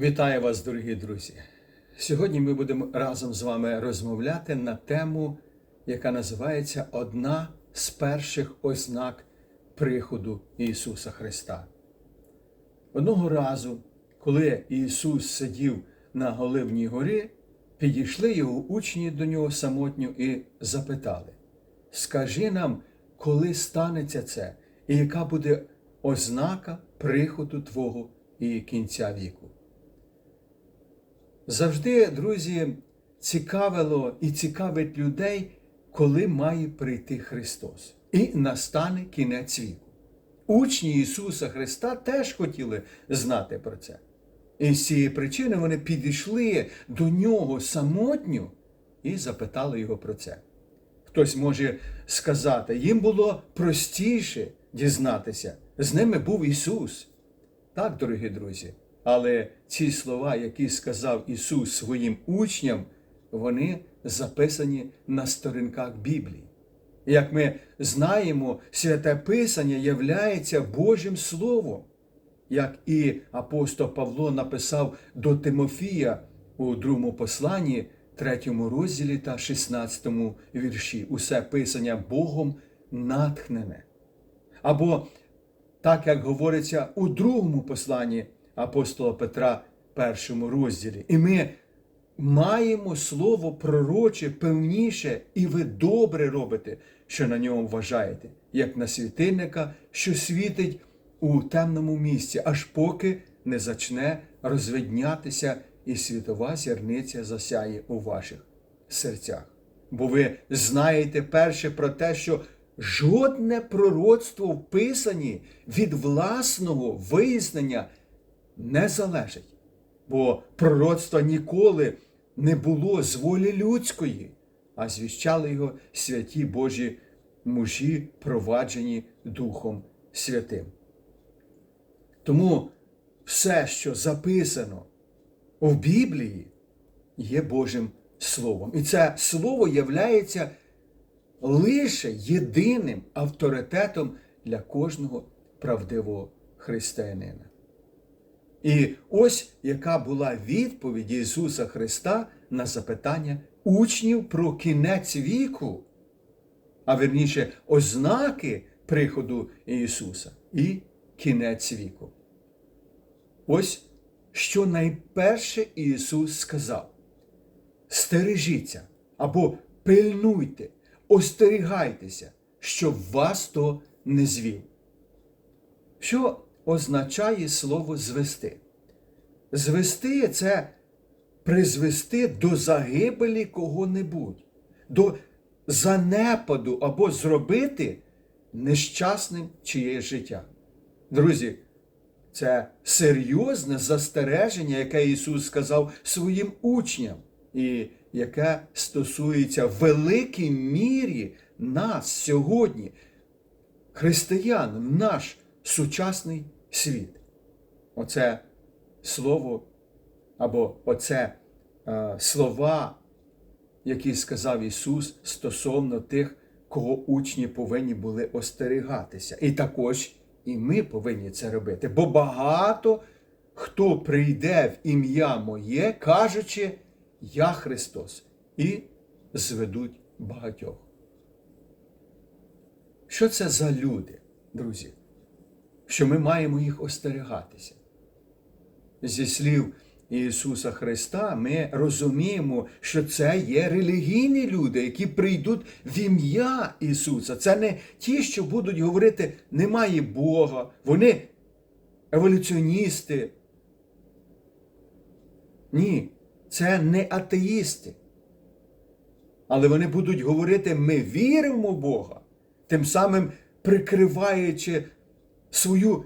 Вітаю вас, дорогі друзі! Сьогодні ми будемо разом з вами розмовляти на тему, яка називається Одна з перших ознак приходу Ісуса Христа. Одного разу, коли Ісус сидів на Голивній горі, підійшли його учні до нього самотньо і запитали: Скажи нам, коли станеться це, і яка буде ознака приходу Твого і кінця віку? Завжди, друзі, цікавило і цікавить людей, коли має прийти Христос. І настане кінець віку. Учні Ісуса Христа теж хотіли знати про це. І з цієї причини вони підійшли до нього самотньо і запитали його про це. Хтось може сказати, їм було простіше дізнатися, з ними був Ісус. Так, дорогі друзі, але ці слова, які сказав Ісус своїм учням, вони записані на сторінках Біблії. Як ми знаємо, святе Писання являється Божим Словом, як і апостол Павло написав до Тимофія у другому посланні, третьому розділі та 16 вірші. Усе Писання Богом натхнене. Або так як говориться у другому посланні апостола Петра, першому розділі. І ми маємо слово пророче певніше, і ви добре робите, що на ньому вважаєте, як на світильника, що світить у темному місці, аж поки не зачне розвиднятися і світова зірниця засяє у ваших серцях. Бо ви знаєте перше про те, що жодне пророцтво в Писанні від власного вияснення не залежить, бо пророцтва ніколи не було з волі людської, а звіщали його святі Божі мужі, проваджені Духом Святим. Тому все, що записано в Біблії, є Божим Словом. І це слово являється лише єдиним авторитетом для кожного правдивого християнина. І ось яка була відповідь Ісуса Христа на запитання учнів про кінець віку, а верніше ознаки приходу Ісуса і кінець віку. Ось що найперше Ісус сказав: стережіться або пильнуйте, остерігайтеся, щоб вас то не звів. Що означає слово звести? Звести це призвести до загибелі кого-небудь, до занепаду або зробити нещасним чиєсь життя. Друзі, це серйозне застереження, яке Ісус сказав своїм учням, і яке стосується в великій мірі нас сьогодні, християн, наш сучасний світ. Оце слово або оце е, слова, які сказав Ісус стосовно тих, кого учні повинні були остерігатися. І також і ми повинні це робити. Бо багато хто прийде в ім'я Моє, кажучи, Я Христос, і зведуть багатьох. Що це за люди, друзі? Що ми маємо їх остерігатися? Зі слів Ісуса Христа, ми розуміємо, що це є релігійні люди, які прийдуть в ім'я Ісуса. Це не ті, що будуть говорити, немає Бога, вони еволюціоністи. Ні, це не атеїсти. Але вони будуть говорити, ми віримо в Бога, тим самим прикриваючи свою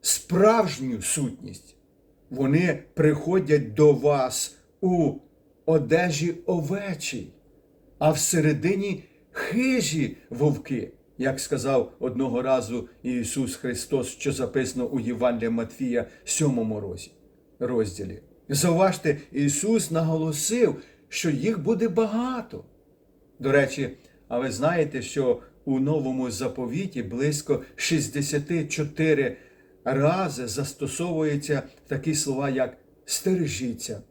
справжню сутність. Вони приходять до вас у одежі овечій, а всередині хижі вовки, як сказав одного разу Ісус Христос, що записано у Євангелії Матфія, 7 розділі. Зауважте, Ісус наголосив, що їх буде багато. До речі, а ви знаєте, що у новому заповіті близько 64 рази застосовуються такі слова, як стережіться,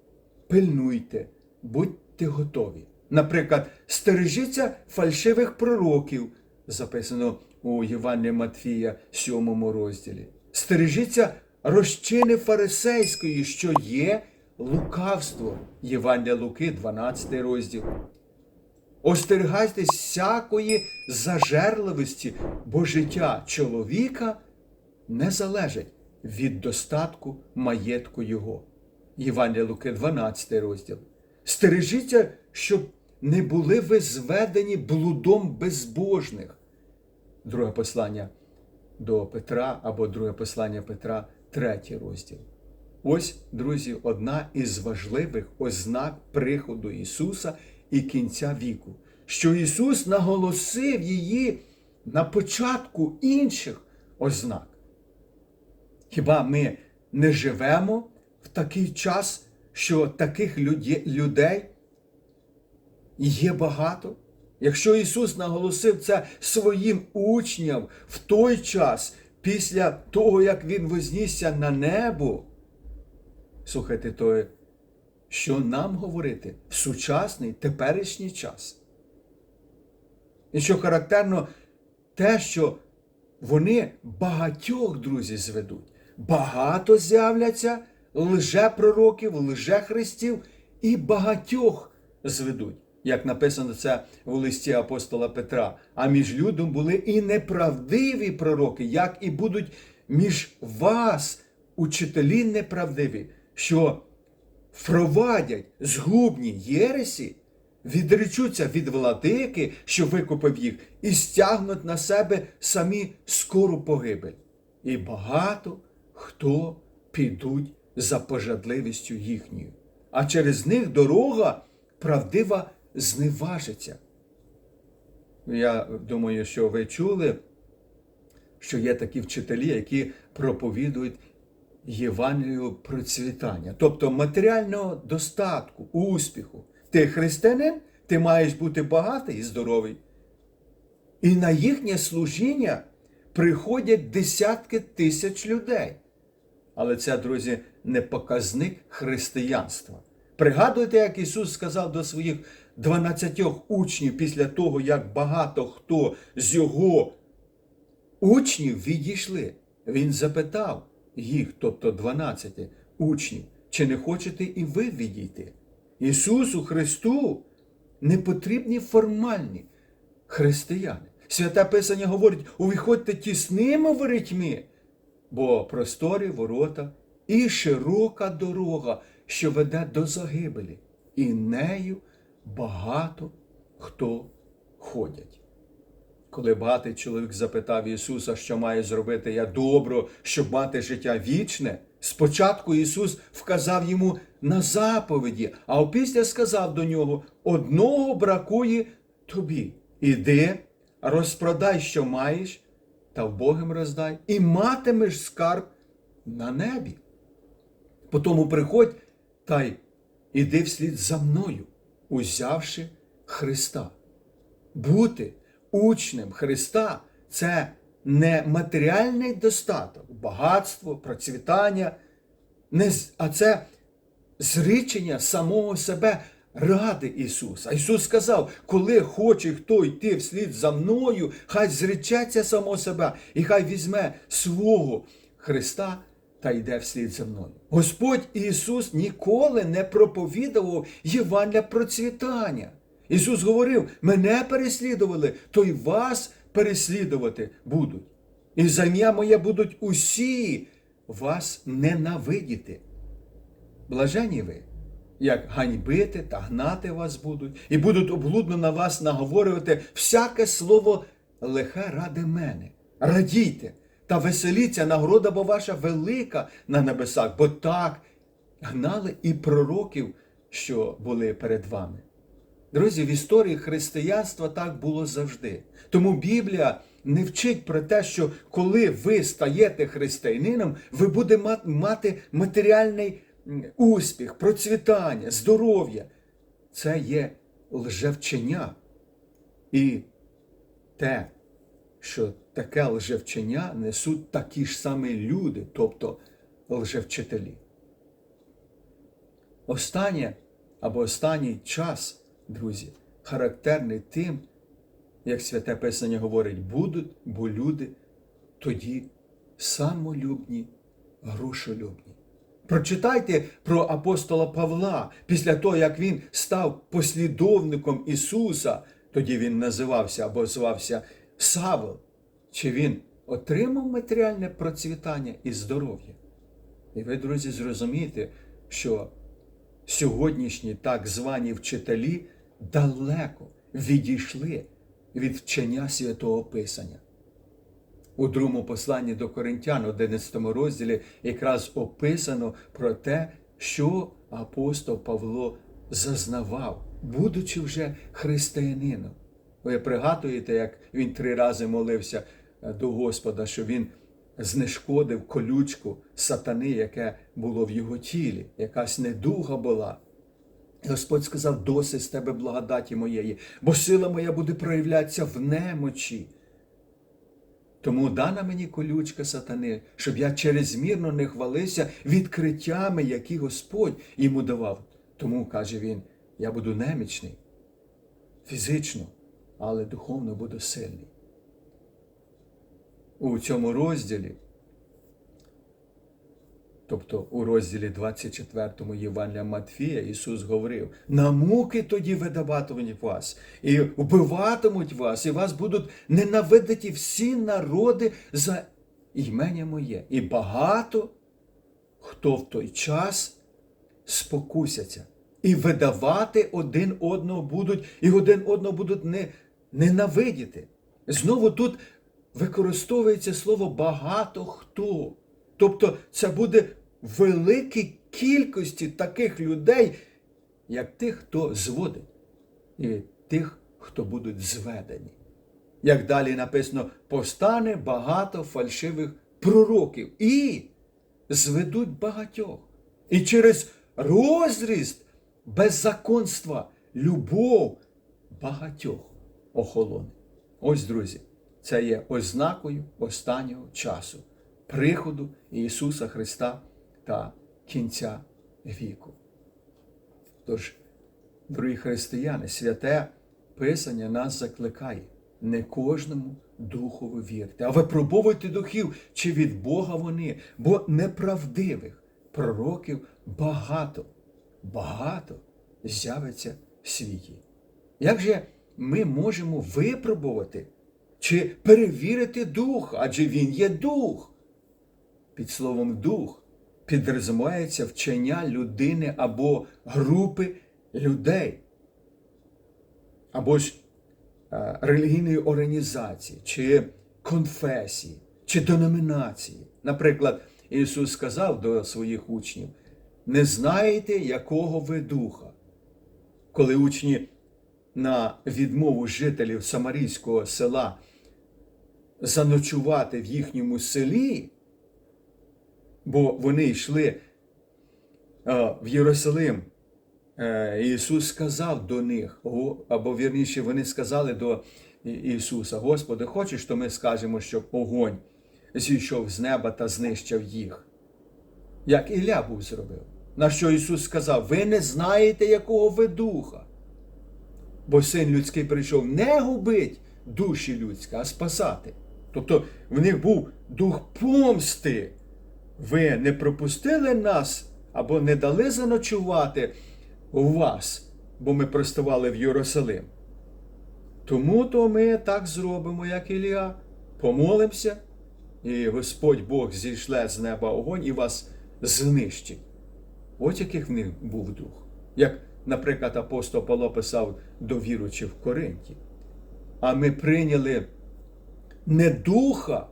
пильнуйте, будьте готові. Наприклад, стережіться фальшивих пророків, записано у Євангелії Матфія, 7 розділі. Стережіться розчини фарисейської, що є лукавство. Євангелія Луки, 12 розділ. Остерігайтесь всякої зажерливості, бо життя чоловіка не залежить від достатку маєтку його. Євангелія Луки, 12 розділ. Стережіться, щоб не були ви зведені блудом безбожних. Друге послання до Петра або друге послання Петра, третій розділ. Ось, друзі, одна із важливих ознак приходу Ісуса і кінця віку, що Ісус наголосив її на початку інших ознак. Хіба ми не живемо в такий час, що таких людей є багато? Якщо Ісус наголосив це своїм учням в той час, після того, як Він вознісся на небо, слухайте, то що нам говорити в сучасний теперішній час? І що характерно те, що вони багатьох друзі зведуть. Багато з'являться лжепророків, лжехристів і багатьох зведуть. Як написано це у листі апостола Петра. А між людом були і неправдиві пророки, як і будуть між вас учителі неправдиві, що впровадять згубні єресі, відречуться від владики, що викупив їх, і стягнуть на себе самі скору погибель. І багато хто підуть за пожадливістю їхньою. А через них дорога правдива зневажиться. Я думаю, що ви чули, що є такі вчителі, які проповідують Євангелію процвітання, тобто матеріального достатку, успіху. Ти християнин, ти маєш бути багатий і здоровий. І на їхнє служіння приходять десятки тисяч людей. Але це, друзі, не показник християнства. Пригадуйте, як Ісус сказав до своїх 12 учнів після того, як багато хто з Його учнів відійшли. Він запитав їх, тобто 12 учнів, чи не хочете і ви відійти? Ісусу Христу не потрібні формальні християни. Святе Писання говорить: увіходьте тісними ворітьми, бо просторі ворота і широка дорога, що веде до загибелі, і нею багато хто ходять. Коли багатий чоловік запитав Ісуса, що має зробити я добро, щоб мати життя вічне, спочатку Ісус вказав йому на заповіді, а опісля сказав до нього: одного бракує тобі. Іди, розпродай, що маєш, та вбогим роздай, і матимеш скарб на небі. Потому приходь та й іди вслід за мною, узявши Христа. Бути учнем Христа це не матеріальний достаток, багатство, процвітання, а це зречення самого себе ради Ісуса. Ісус сказав, коли хоче хто йти вслід за мною, хай зречеться самого себе і хай візьме свого Христа та йде вслід за мною. Господь Ісус ніколи не проповідував Євангелія процвітання. Ісус говорив: мене переслідували, то й вас переслідувати будуть. І за ім'я моє будуть усі вас ненавидіти. Блажені ви, як ганьбити та гнати вас будуть, і будуть облудно на вас наговорювати всяке слово лихе ради мене. Радійте та веселіться, нагорода, бо ваша велика на небесах, бо так гнали і пророків, що були перед вами. Друзі, в історії християнства так було завжди. Тому Біблія не вчить про те, що коли ви стаєте християнином, ви будете мати матеріальний успіх, процвітання, здоров'я. Це є лжевчення. І те, що таке лжевчення несуть такі ж самі люди, тобто лжевчителі. останнє або останній час, друзі, характерний тим, як святе Писання говорить, будуть, бо люди тоді самолюбні, грошолюбні. Прочитайте про апостола Павла після того, як він став послідовником Ісуса, тоді він називався або звався Савел. Чи він отримав матеріальне процвітання і здоров'я? І ви, друзі, зрозумієте, що сьогоднішні так звані вчителі далеко відійшли від вчення святого Писання. У другому посланні до Коринтян, 11 розділі, якраз описано про те, що апостол Павло зазнавав, будучи вже християнином. Ви пригадуєте, як він три рази молився е, до Господа, що він знешкодив колючку сатани, яке було в його тілі, якась недуга була. Господь сказав: досить з тебе благодаті моєї, бо сила моя буде проявлятися в немочі. Тому дана мені колючка сатани, щоб я чрезмірно не хвалився відкриттями, які Господь йому давав. Тому, каже він, я буду немічний, фізично, але духовно буду сильний. У цьому розділі, тобто у розділі 24 Євангелія Матфія, Ісус говорив: на муки тоді видаватимуть вас, і вбиватимуть вас, і вас будуть ненавидити всі народи за імення моє. І багато хто в той час спокусяться. І видавати один одного будуть, і один одного будуть не, ненавидіти. Знову тут використовується слово багато хто. Тобто це буде великій кількості таких людей, як тих, хто зводить, і тих, хто будуть зведені. Як далі написано, повстане багато фальшивих пророків і зведуть багатьох. І через розріст беззаконства, любов багатьох охолоне. Ось, друзі, це є ознакою останнього часу, приходу Ісуса Христа та кінця віку. Тож, дорогі християни, святе Писання нас закликає не кожному духові вірте, а випробовуйте духів, чи від Бога вони, бо неправдивих пророків багато, багато з'явиться в світі. Як же ми можемо випробувати чи перевірити дух, адже він є дух? Під словом дух підрозумається вчення людини або групи людей, або ж е, релігійної організації, чи конфесії, чи деномінації. Наприклад, Ісус сказав до своїх учнів: не знаєте, якого ви духа. Коли учні на відмову жителів Самарійського села заночувати в їхньому селі, бо вони йшли е, в Єрусалим, е, Ісус сказав до них, або вірніше, вони сказали до Ісуса: Господи, хочеш, то ми скажемо, щоб огонь зійшов з неба та знищив їх. Як Ілля був зробив. На що Ісус сказав: Ви не знаєте, якого ви духа. Бо син людський прийшов не губить душі людські, а спасати. Тобто в них був дух помсти. Ви не пропустили нас або не дали заночувати у вас, бо ми приставали в Єрусалим. Тому то ми так зробимо, як Ілія, помолимося, і Господь Бог зійшле з неба огонь і вас знищить. От яких в них був дух. Як, наприклад, апостол Павло писав до віруючих в Коринті. А ми прийняли не духа,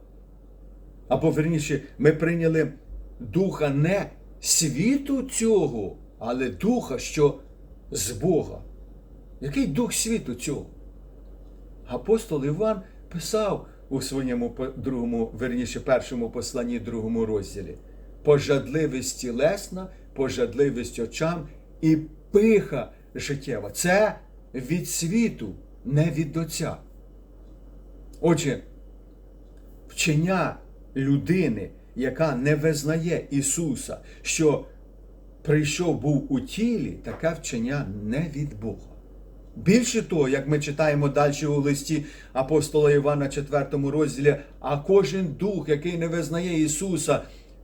або верніше, ми прийняли духа не світу цього, але духа, що з Бога. Який дух світу цього? Апостол Іван писав у своєму другому, верніше, першому посланні, другому розділі: пожадливість тілесна, пожадливість очам і пиха життєва. Це від світу, не від Отця. Отже, вчення людини, яка не визнає Ісуса, що прийшов був у тілі, таке вчення не від Бога. Більше того, як ми читаємо далі у листі апостола Івана 4 розділі, а кожен дух, який не визнає Ісуса,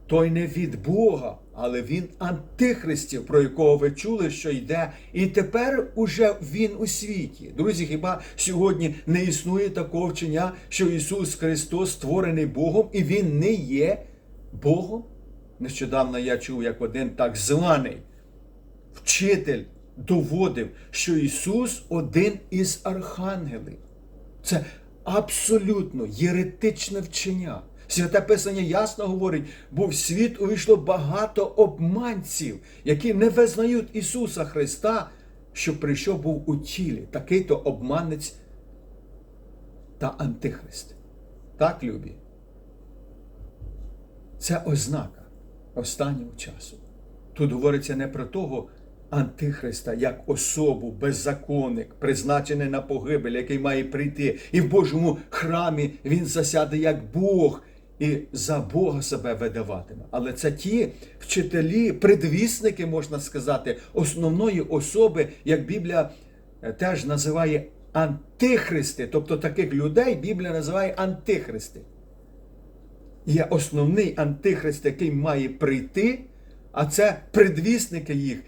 той не від Бога, але він антихристів, про якого ви чули, що йде, і тепер уже він у світі. Друзі, хіба сьогодні не існує такого вчення, що Ісус Христос створений Богом, і Він не є Богом? Нещодавно я чув, як один так званий вчитель доводив, що Ісус один із архангелів. Це абсолютно єретичне вчення. Святе Писання ясно говорить, бо в світ увійшло багато обманців, які не визнають Ісуса Христа, що прийшов був у тілі. Такий-то обманець та антихрист. Так, любі? Це ознака останнього часу. Тут говориться не про того антихриста як особу, беззаконник, призначений на погибель, який має прийти, і в Божому храмі він засяде як Бог і за Бога себе видаватиме. Але це ті вчителі, предвісники, можна сказати, основної особи, як Біблія е, теж називає антихристи. Тобто таких людей Біблія називає антихристи є основний антихрист, який має прийти, а це предвісники їх.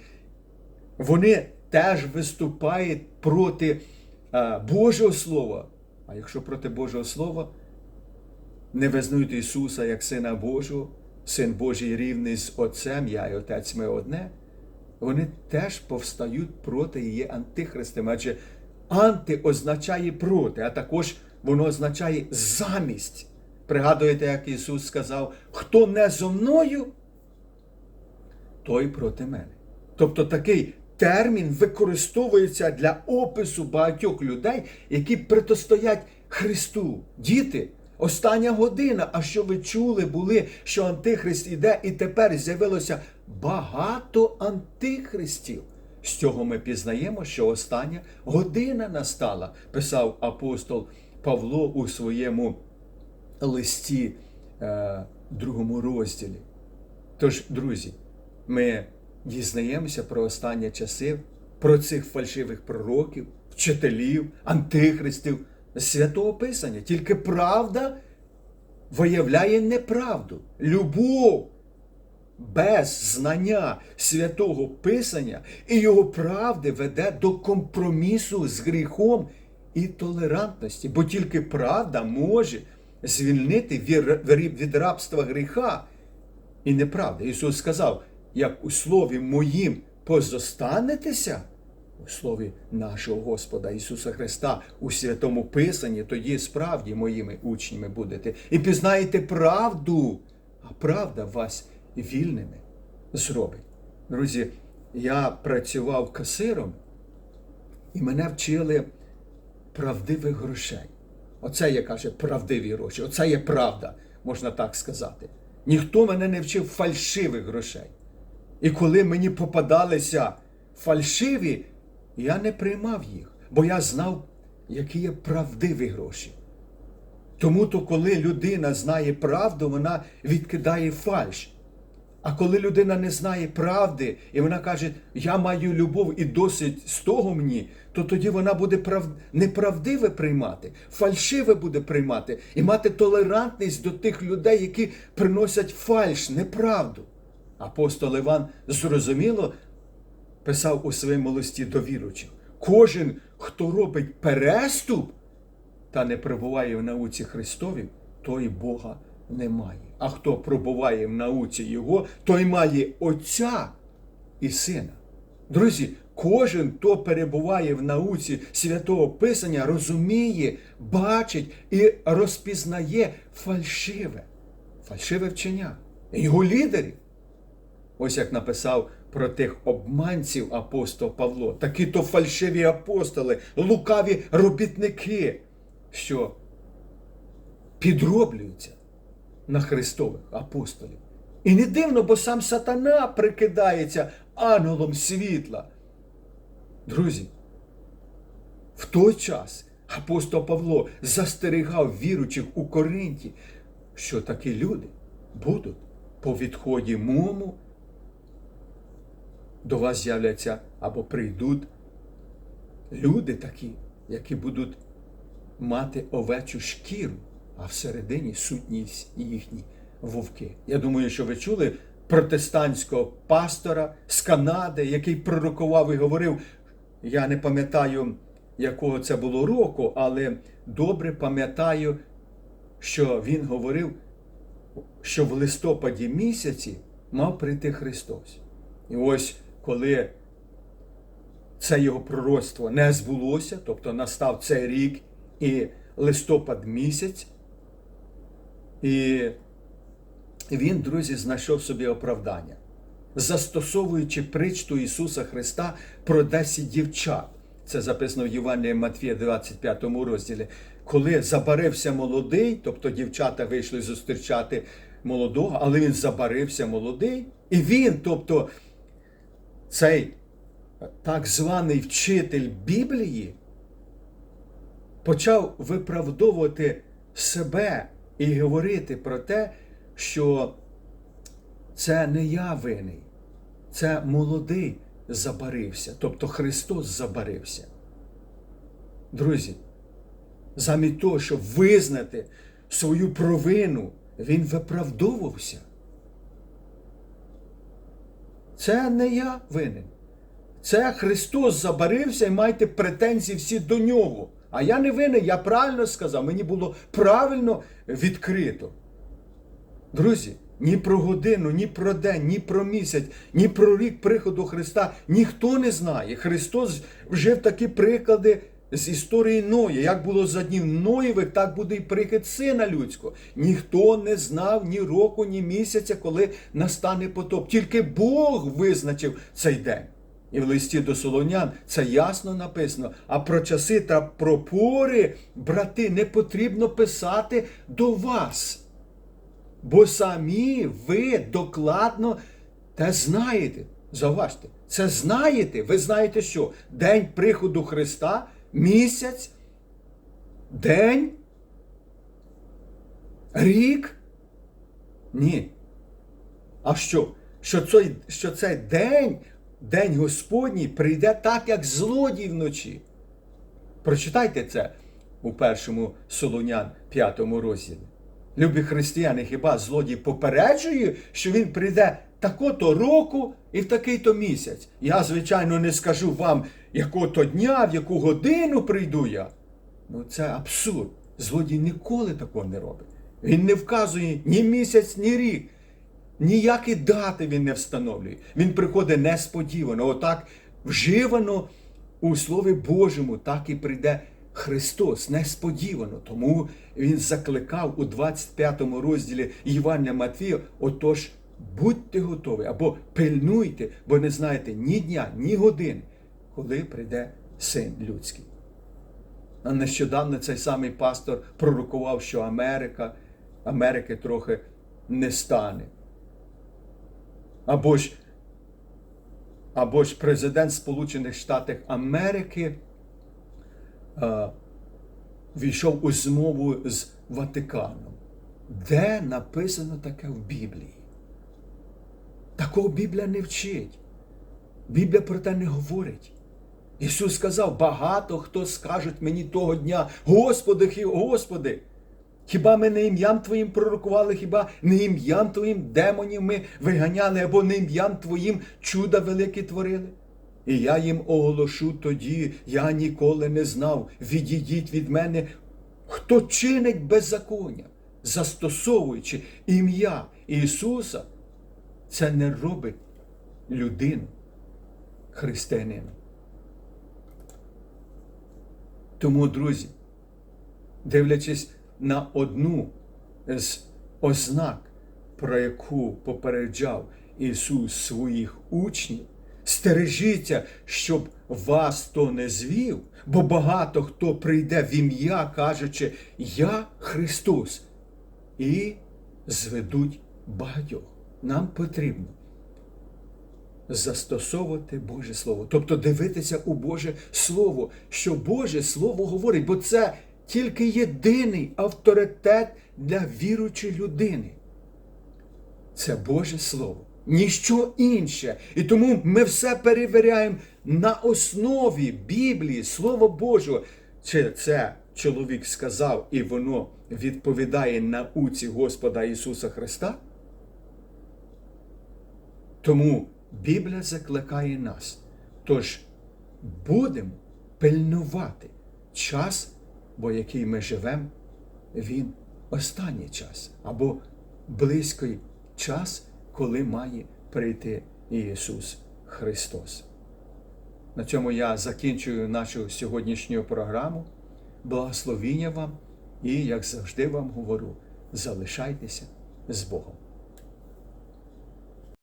Вони теж виступають проти Божого Слова. А якщо проти Божого Слова не визнають Ісуса як Сина Божого, Син Божий рівний з Отцем, я і Отець ми одне, вони теж повстають проти і є антихристами. Адже анти означає проти, а також воно означає замість. Пригадуєте, як Ісус сказав, хто не зо мною, той проти мене. Тобто такий термін використовується для опису багатьох людей, які протистоять Христу. Діти, остання година. А що ви чули, були, що Антихрист іде, і тепер з'явилося багато антихристів. З цього ми пізнаємо, що остання година настала, писав апостол Павло у своєму листі, е, другому розділі. Тож, друзі, ми дізнаємося про останні часи, про цих фальшивих пророків, вчителів, антихристів святого Писання. Тільки правда виявляє неправду. Любов без знання святого Писання і його правди веде до компромісу з гріхом і толерантності, бо тільки правда може звільнити від рабства гріха і неправда. Ісус сказав, як у слові моїм позостанетеся, у слові нашого Господа Ісуса Христа у святому Писанні, тоді справді моїми учнями будете. І пізнаєте правду, а правда вас вільними зробить. Друзі, я працював касиром, і мене вчили правдивих грошей. Оце є каже правдиві гроші. Оце є правда, можна так сказати. Ніхто мене не вчив фальшивих грошей. І коли мені попадалися фальшиві, я не приймав їх, бо я знав, які є правдиві гроші. Тому то, коли людина знає правду, вона відкидає фальш. А коли людина не знає правди, і вона каже, я маю любов і досить з того мені, то тоді вона буде прав... неправдиве приймати, фальшиве буде приймати і мати толерантність до тих людей, які приносять фальш, неправду. Апостол Іван зрозуміло писав у своєму листі до віручих. Кожен, хто робить переступ та не перебуває в науці Христові, той Бога немає. А хто пробуває в науці Його, той має Отця і Сина. Друзі, кожен, хто перебуває в науці святого Писання, розуміє, бачить і розпізнає фальшиве, фальшиве вчення. Його лідерів. Ось як написав про тих обманців апостол Павло, такі то фальшиві апостоли, лукаві робітники, що підроблюються на Христових апостолів. І не дивно, бо сам сатана прикидається ангелом світла. Друзі, в той час апостол Павло застерігав віручих у Коринті, що такі люди будуть по відході мому до вас з'являться або прийдуть люди такі, які будуть мати овечу шкіру, а всередині сутність їхні вовки. Я думаю, що ви чули протестантського пастора з Канади, який пророкував і говорив. Я не пам'ятаю, якого це було року, але добре пам'ятаю, що він говорив, що в листопаді місяці мав прийти Христос. І ось коли це його пророцтво не збулося, тобто настав цей рік і листопад місяць, і він, друзі, знайшов собі оправдання, застосовуючи притчу Ісуса Христа про 10 дівчат. Це записано в Євангелії Матвія, 25 розділі. Коли забарився молодий, тобто дівчата вийшли зустрічати молодого, але він забарився молодий, і він, тобто цей так званий вчитель Біблії, почав виправдовувати себе і говорити про те, що це не я винний, це молодий забарився, тобто Христос забарився. Друзі, замість того, щоб визнати свою провину, Він виправдовувався. Це не я винен. Це Христос забарився і майте претензії всі до нього. А я не винен, я правильно сказав, мені було правильно відкрито. Друзі, ні про годину, ні про день, ні про місяць, ні про рік приходу Христа ніхто не знає. Христос вжив такі приклади з історії Ноя. Як було за днів Ноєвих, так буде і прихід сина людського. Ніхто не знав ні року, ні місяця, коли настане потоп. Тільки Бог визначив цей день. І в листі до Солонян це ясно написано. А про часи та про пори, брати, не потрібно писати до вас. Бо самі ви докладно те знаєте. Зауважте, це знаєте. Ви знаєте що? День приходу Христа, місяць, день, рік? Ні. А що? Що цей, що цей день, день Господній, прийде так, як злодій вночі. Прочитайте це у першому Солонян, п'ятому розділі. Любі християни, хіба злодій попереджує, що він прийде тако-то року і в такий-то місяць. Я, звичайно, не скажу вам, якого-то дня, в яку годину прийду я. Ну це абсурд. Злодій ніколи такого не робить. Він не вказує ні місяць, ні рік. Ніякі дати він не встановлює. Він приходить несподівано. Отак вживано у Слові Божому, так і прийде Христос несподівано. Тому Він закликав у 25 розділі Євангелія Матвія, отож, будьте готові або пильнуйте, бо не знаєте ні дня, ні години, коли прийде Син людський. А нещодавно цей самий пастор пророкував, що Америка, Америки трохи не стане. Або ж, або ж президент Сполучених Штатів Америки е, війшов у змову з Ватиканом. Де написано таке в Біблії? Такого Біблія не вчить. Біблія про те не говорить. Ісус сказав, багато хто скажуть мені того дня, Господи, Господи, хіба ми не ім'ям Твоїм пророкували, хіба не ім'ям Твоїм демонів ми виганяли, або не ім'ям Твоїм чуда великі творили? І я їм оголошу тоді, я ніколи не знав, відійдіть від мене, хто чинить беззаконня, застосовуючи ім'я Ісуса, це не робить людину християнином. Тому, друзі, дивлячись на одну з ознак, про яку попереджав Ісус своїх учнів, стережіться, щоб вас то не звів, бо багато хто прийде в ім'я, кажучи, Я Христос, і зведуть багатьох. Нам потрібно застосовувати Боже Слово, тобто дивитися у Боже Слово, що Боже Слово говорить, бо це тільки єдиний авторитет для віруючої людини. Це Боже Слово. ніщо інше. І тому ми все перевіряємо на основі Біблії, Слова Божого. Чи це чоловік сказав і воно відповідає науці Господа Ісуса Христа? Тому Біблія закликає нас. Тож будемо пильнувати час, бо який ми живемо, він останній час або близький час, коли має прийти Ісус Христос. На цьому я закінчую нашу сьогоднішню програму. Благословіння вам і, як завжди вам говорю, залишайтеся з Богом.